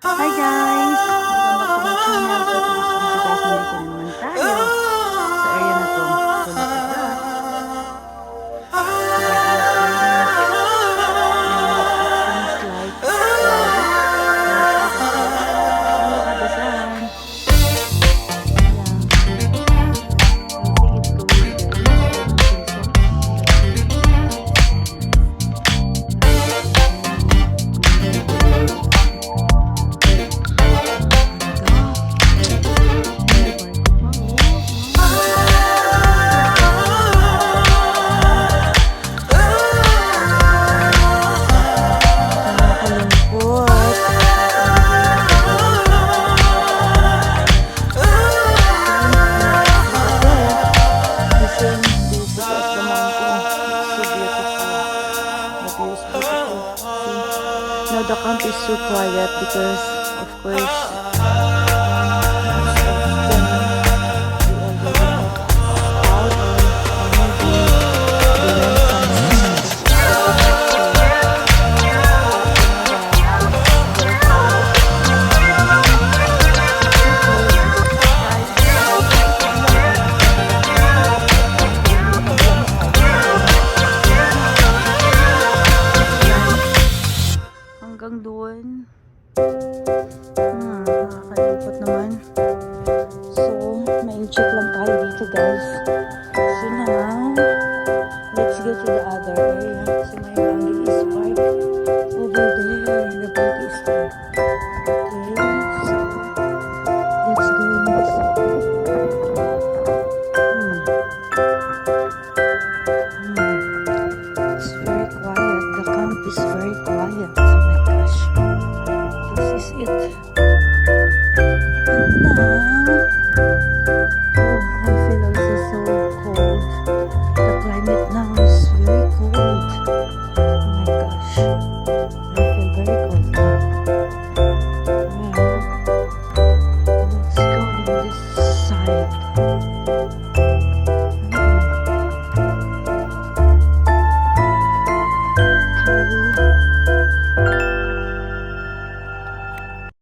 I Now the camp is so quiet because, of course, Hmm, nakakalipot naman. So, may check lang tayo dito guys. So now, let's go to the other area. So my family is parked over there. The park is there. Okay, so let's go in I feel very confident.